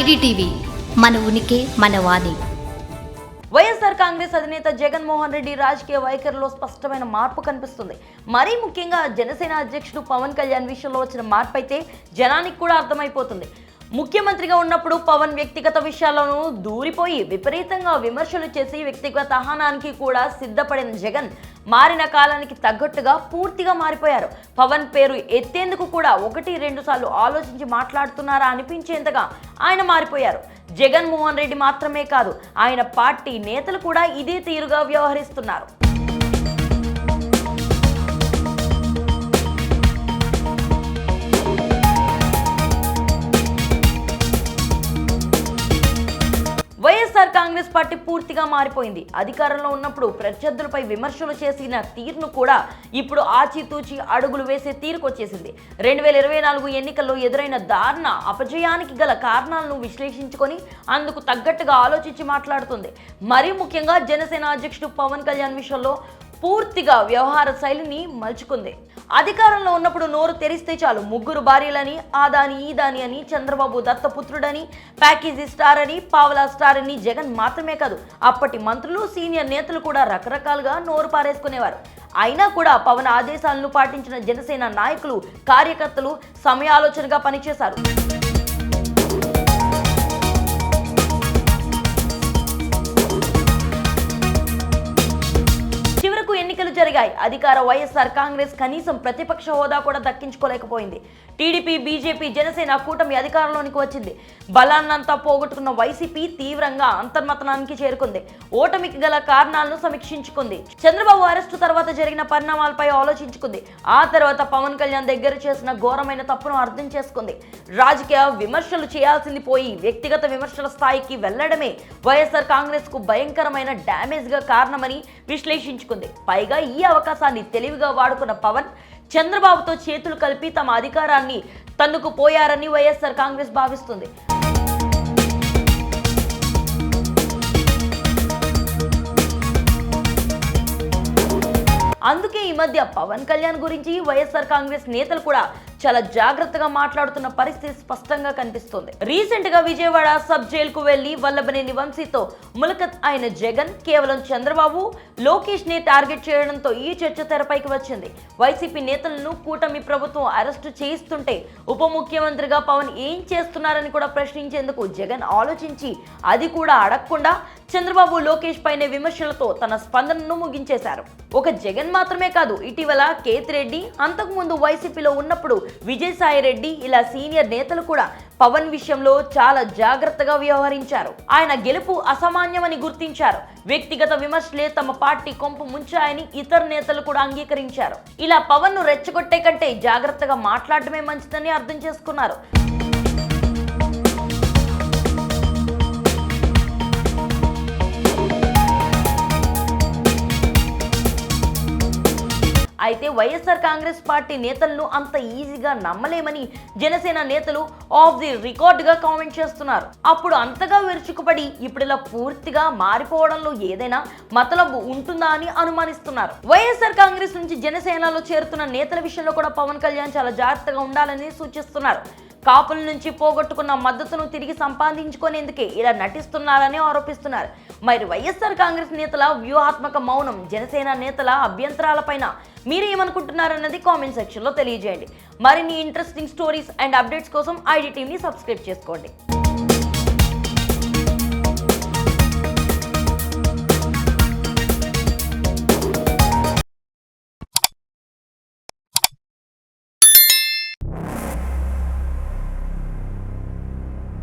IDTV మన ఉనికి మన వాణి. వైఎస్ఆర్ కాంగ్రెస్ అధినేత జగన్మోహన్ రెడ్డి రాజకీయ వైఖరిలో స్పష్టమైన మార్పు కనిపిస్తుంది. మరీ ముఖ్యంగా జనసేన అధ్యక్షుడు పవన్ కళ్యాణ్ విషయంలో వచ్చిన మార్పు అయితే జనానికి కూడా అర్థమైపోతుంది. ముఖ్యమంత్రిగా ఉన్నప్పుడు పవన్ వ్యక్తిగత విషయాలను దూరిపోయి విపరీతంగా విమర్శలు చేసి వ్యక్తిగత అహనానికి కూడా సిద్ధపడిన జగన్ మారిన కాలానికి తగ్గట్టుగా పూర్తిగా మారిపోయారు. పవన్ పేరు ఎత్తేందుకు కూడా ఒకటి రెండు సార్లు ఆలోచించి మాట్లాడుతున్నారా అనిపించేంతగా ఆయన మారిపోయారు. జగన్మోహన్ రెడ్డి మాత్రమే కాదు ఆయన పార్టీ నేతలు కూడా ఇదే తీరుగా వ్యవహరిస్తున్నారు. కాంగ్రెస్ పార్టీ పూర్తిగా మారిపోయింది. అధికారంలో ఉన్నప్పుడు ప్రత్యర్థులపై విమర్శలు చేసిన తీరును కూడా ఇప్పుడు ఆచితూచి అడుగులు వేసే తీరుకొచ్చేసింది రెండు వేల ఇరవై నాలుగు ఎన్నికల్లో ఎదురైన దారుణ అపజయానికి గల కారణాలను విశ్లేషించుకొని అందుకు తగ్గట్టుగా ఆలోచించి మాట్లాడుతుంది. మరీ ముఖ్యంగా జనసేన అధ్యక్షుడు పవన్ కళ్యాణ్ విషయంలో పూర్తిగా వ్యవహార శైలిని మలుచుకుంది. అధికారంలో ఉన్నప్పుడు నోరు తెరిస్తే చాలు. ముగ్గురు భార్యలని ఆదాని ఈదాని అని చంద్రబాబు దత్తపుత్రుడని ప్యాకేజీ స్టార్ అని పావలా స్టార్ అని జగన్ మాత్రమే కాదు అప్పటి మంత్రులు సీనియర్ నేతలు కూడా రకరకాలుగా నోరు పారేసుకునేవారు. అయినా కూడా పవన్ ఆదేశాలను పాటించిన జనసేన నాయకులు కార్యకర్తలు సమయాలోచనగా పనిచేశారు. జరిగాయి అధికార వైఎస్ఆర్ కాంగ్రెస్ కనీసం ప్రతిపక్ష హోదా కూడా దక్కించుకోలేకపోయింది. టీడీపీ బీజేపీ జనసేన కూటమి అధికారంలోనికి వచ్చింది. బలాన్నంతా పోగొట్టుకున్న వైసీపీ తీవ్రంగా అంతర్మతనానికి చేరుకుంది. ఓటమికి గల కారణాలను సమీక్షించుకుంది. చంద్రబాబు అరెస్టు తర్వాత జరిగిన పరిణామాలపై ఆలోచించుకుంది. ఆ తర్వాత పవన్ కళ్యాణ్ దగ్గర చేసిన ఘోరమైన తప్పును అర్థం చేసుకుంది. రాజకీయ విమర్శలు చేయాల్సింది పోయి వ్యక్తిగత విమర్శల స్థాయికి వెళ్ళడమే వైఎస్ఆర్ కాంగ్రెస్కు భయంకరమైన డ్యామేజ్గా కారణమని విశ్లేషించుకుంది. పైగా ఈ అవకాశాన్ని తెలివిగా వాడుకున్న పవన్ చంద్రబాబుతో చేతులు కలిపి తమ అధికారాన్ని తన్నుకు పోయారని వైఎస్ఆర్ కాంగ్రెస్ భావిస్తుంది. అందుకే మధ్య పవన్ కళ్యాణ్ గురించి వైఎస్ఆర్ కాంగ్రెస్ నేతలు కూడా చాలా జాగ్రత్తగా మాట్లాడుతున్న పరిస్థితి స్పష్టంగా కనిపిస్తుంది. రీసెంట్గా విజయవాడ సబ్ జైల్కు వెళ్ళి వల్లభనేని వంశీతో ములకత్ అయిన జగన్ కేవలం చంద్రబాబు లోకేష్ని టార్గెట్ చేయడంతో ఈ చర్చ తెరపైకి వచ్చింది. వైసీపీ నేతలను కూటమి ప్రభుత్వం అరెస్టు చేయిస్తుంటే ఉప ముఖ్యమంత్రిగా పవన్ ఏం చేస్తున్నారని కూడా ప్రశ్నించేందుకు జగన్ ఆలోచించి అది కూడా అడగకుండా చంద్రబాబు లోకేష్ పైన విమర్శలతో తన స్పందనను ముగించేశారు. ఒక జగన్ మాత్రమే కాదు ఇటీవల కేతిరెడ్డి అంతకుముందు వైసీపీలో ఉన్నప్పుడు విజయసాయి రెడ్డి ఇలా సీనియర్ నేతలు కూడా పవన్ విషయంలో చాలా జాగ్రత్తగా వ్యవహరించారు. ఆయన గెలుపు అసామాన్యమని గుర్తించారు. వ్యక్తిగత విమర్శలే తమ పార్టీ కొంపు ముంచాయని ఇతర నేతలు కూడా అంగీకరించారు. ఇలా పవన్ను రెచ్చగొట్టే కంటే జాగ్రత్తగా మాట్లాడటమే మంచిదని అర్థం చేసుకున్నారు. అయితే వైఎస్ఆర్ కాంగ్రెస్ పార్టీ నేతలను అంత ఈజీగా నమ్మలేమని జనసేన నేతలు ఆఫ్ ది రికార్డ్గా కామెంట్ చేస్తున్నారు. అప్పుడు అంతగా విరుచుకుపడి ఇప్పుడు ఇలా పూర్తిగా మారిపోవడంలో ఏదైనా మతలబు ఉంటుందా అని అనుమానిస్తున్నారు. వైఎస్ఆర్ కాంగ్రెస్ నుంచి జనసేనలో చేరుతున్న నేతల విషయంలో కూడా పవన్ కళ్యాణ్ చాలా జాగ్రత్తగా ఉండాలని సూచిస్తున్నారు. కాపుల నుంచి పోగొట్టుకున్న మద్దతును తిరిగి సంపాదించుకునేందుకే ఇలా నటిస్తున్నారని ఆరోపిస్తున్నారు. మరి వైఎస్ఆర్ కాంగ్రెస్ నేతల వ్యూహాత్మక మౌనం జనసేన నేతల అభ్యంతరాలపైన మీరు ఏమనుకుంటున్నారన్నది కామెంట్ సెక్షన్లో తెలియజేయండి. మరిన్ని ఇంట్రెస్టింగ్ స్టోరీస్ అండ్ అప్డేట్స్ కోసం ఐడి టీవీని సబ్స్క్రైబ్ చేసుకోండి.